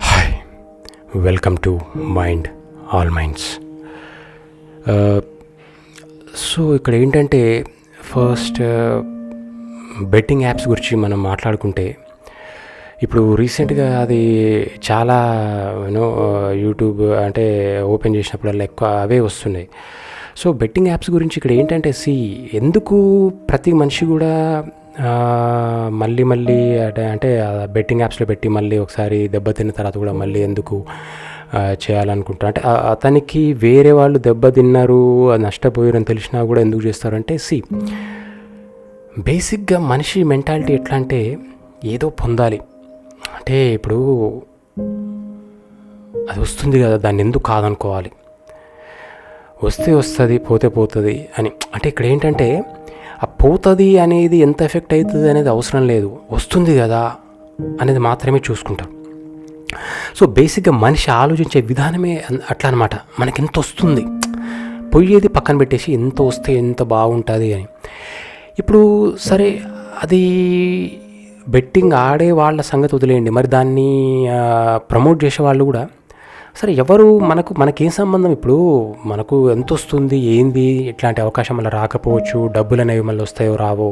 Hi welcome to mind all minds so ఇక్కడ ఏంటంటే first betting apps గురించి మనం మాట్లాడుకుంటే ఇప్పుడు రీసెంట్గా అది చాలా యూనో యూట్యూబ్ uh, అంటే ఓపెన్ చేసినప్పుడల్లా ఎక్కువ అవే వస్తున్నాయి. సో బెట్టింగ్ యాప్స్ గురించి ఇక్కడ ఏంటంటే సి ఎందుకు ప్రతి మనిషి కూడా మళ్ళీ మళ్ళీ అంటే అంటే బెట్టింగ్ యాప్స్లో పెట్టి మళ్ళీ ఒకసారి దెబ్బతిన్న తర్వాత కూడా మళ్ళీ ఎందుకు ఆ, చేయాలనుకుంటారు అంటే అతనికి వేరే వాళ్ళు దెబ్బతిన్నారు నష్టపోయారు అని తెలిసినా కూడా ఎందుకు చేస్తారంటే సి బేసిక్గా మనిషి మెంటాలిటీ ఎట్లా అంటే ఏదో పొందాలి. అంటే ఇప్పుడు అది వస్తుంది కదా దాన్ని ఎందుకు కాదనుకోవాలి? వస్తే వస్తుంది పోతే పోతుంది అని. అంటే ఇక్కడ ఏంటంటే ఆ పోతుంది అనేది ఎంత ఎఫెక్ట్ అవుతుంది అనేది అవసరం లేదు. వస్తుంది కదా అనేది మాత్రమే చూసుకుంటాం. సో బేసిక్గా మనిషి ఆలోచించే విధానమే అన్- అట్లా అనమాట మనకి ఎంత వస్తుంది? పోయేది పక్కన పెట్టేసి ఎంత వస్తే ఎంత బాగుంటుంది అని. ఇప్పుడు సరే అది బెట్టింగ్ ఆడే వాళ్ళ సంగతి వదిలేయండి. మరి దాన్ని ప్రమోట్ చేసే వాళ్ళు కూడా సరే ఎవరు మనకు మనకేం సంబంధం? ఇప్పుడు మనకు ఎంత వస్తుంది ఏంది? ఇట్లాంటి అవకాశం మళ్ళీ రాకపోవచ్చు డబ్బులు అనేవి మళ్ళీ వస్తాయో రావో?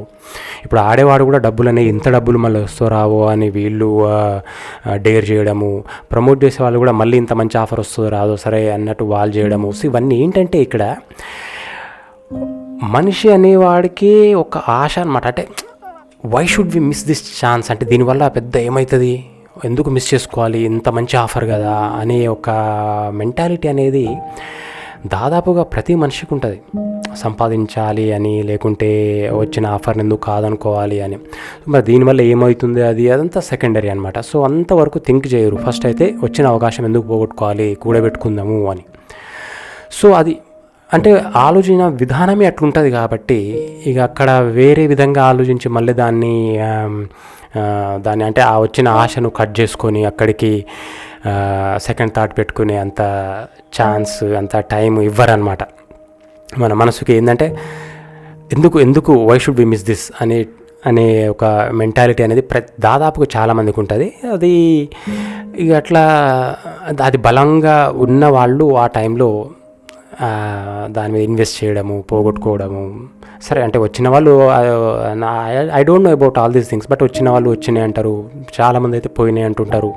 ఇప్పుడు ఆడేవాడు కూడా డబ్బులు అనేవి ఇంత డబ్బులు మళ్ళీ వస్తో రావో అని వీళ్ళు డేర్ చేయడము ప్రమోట్ చేసే వాళ్ళు కూడా మళ్ళీ ఇంత మంచి ఆఫర్ వస్తుందో రాదో సరే అన్నట్టు వాళ్ళు చేయడము. సో ఇవన్నీ ఏంటంటే ఇక్కడ మనిషి అనేవాడికి ఒక ఆశ అనమాట అంటే why should we miss this chance అంటే దీనివల్ల పెద్ద ఏమవుతుంది ఎందుకు మిస్ చేసుకోవాలి? ఇంత మంచి ఆఫర్ కదా అనే ఒక మెంటాలిటీ అనేది దాదాపుగా ప్రతి మనిషికి ఉంటుంది. సంపాదించాలి అని లేకుంటే వచ్చిన ఆఫర్ని ఎందుకు కాదనుకోవాలి అని. మరి దీనివల్ల ఏమవుతుంది అది అదంతా సెకండరీ అనమాట సో అంతవరకు థింక్ చేయరు. ఫస్ట్ అయితే వచ్చిన అవకాశం ఎందుకు పోగొట్టుకోవాలి? కూడబెట్టుకుందాము అని. సో అది అంటే ఆలోచన విధానమే అట్లుంటుంది కాబట్టి ఇక అక్కడ వేరే విధంగా ఆలోచించి మళ్ళీ దాన్ని దాన్ని అంటే ఆ వచ్చిన ఆశను కట్ చేసుకొని అక్కడికి సెకండ్ థాట్ పెట్టుకునే అంత ఛాన్స్ అంత టైం ఇవ్వరనమాట మన మనసుకి ఏంటంటే ఎందుకు ఎందుకు why should be miss this అనే అనే ఒక మెంటాలిటీ అనేది ప్ర దాదాపుగా చాలామందికి ఉంటుంది. అది ఇక అట్లా అది బలంగా ఉన్న వాళ్ళు ఆ టైంలో దాని మీద ఇన్వెస్ట్ చేయడము పోగొట్టుకోవడము. సరే అంటే వచ్చిన వాళ్ళు I don't know about all these things but వచ్చిన వాళ్ళు వచ్చినాయి అంటారు. చాలామంది అయితే పోయినాయి అంటుంటారు.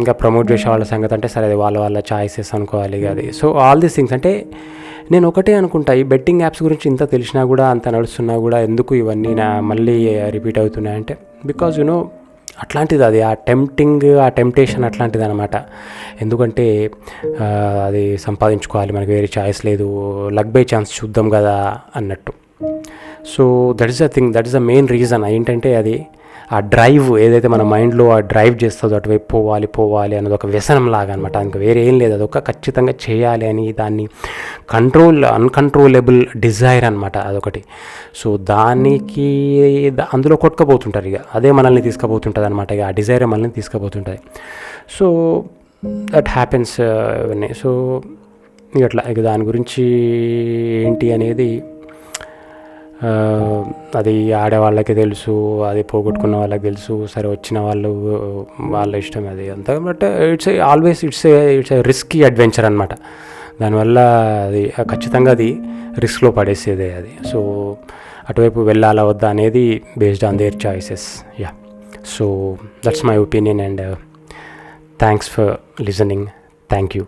ఇంకా ప్రమోట్ చేసే వాళ్ళ సంగతి అంటే సరే అది వాళ్ళ వాళ్ళ చాయిసెస్ అనుకోవాలి అది. సో ఆల్ దీస్ థింగ్స్ అంటే నేను ఒకటే అనుకుంటా ఈ బెట్టింగ్ యాప్స్ గురించి ఇంత తెలిసినా కూడా అంత నడుస్తున్నా కూడా ఎందుకు ఇవన్నీ నా మళ్ళీ రిపీట్ అవుతున్నాయంటే బికాజ్ యునో అట్లాంటిది అది ఆ టెంప్టింగ్ ఆ టెంప్టేషన్ అట్లాంటిది అనమాట ఎందుకంటే అది సంపాదించుకోవాలి మనకి వేరే ఛాయిస్ లేదు లక్ బై ఛాన్స్ చూద్దాం కదా అన్నట్టు. So that is the thing that is the main reason ఏంటంటే అది ఆ డ్రైవ్ ఏదైతే మన మైండ్లో ఆ డ్రైవ్ చేస్తుందో అటువైపు పోవాలి పోవాలి అన్నది ఒక వ్యసనం లాగా అనమాట ఇంకా వేరే ఏం లేదు. అదొక ఖచ్చితంగా చేయాలి అని దాన్ని కంట్రోల్ అన్కంట్రోలబుల్ డిజైర్ అనమాట అదొకటి. సో దానికి అందులో కొట్టుకపోతుంటారు ఇక. అదే మనల్ని తీసుకుపోతుంటుంది అనమాట ఇక. ఆ డిజైర్ మనల్ని తీసుకుపోతుంటుంది. సో దట్ హ్యాపెన్స్ uh, ఇవన్నీ. సో ఇక అట్లా. ఇక దాని గురించి ఏంటి అనేది అది ఆడేవాళ్ళకి తెలుసు అది పోగొట్టుకున్న వాళ్ళకి తెలుసు సరే వచ్చిన వాళ్ళు వాళ్ళ ఇష్టం అది అంతా. But it's always it's it's risky adventure అనమాట దానివల్ల అది ఖచ్చితంగా అది రిస్క్లో పడేసేదే అది. సో అటువైపు వెళ్ళాలా వద్దా అనేది based on their choices yeah so that's my opinion and thanks for listening thank you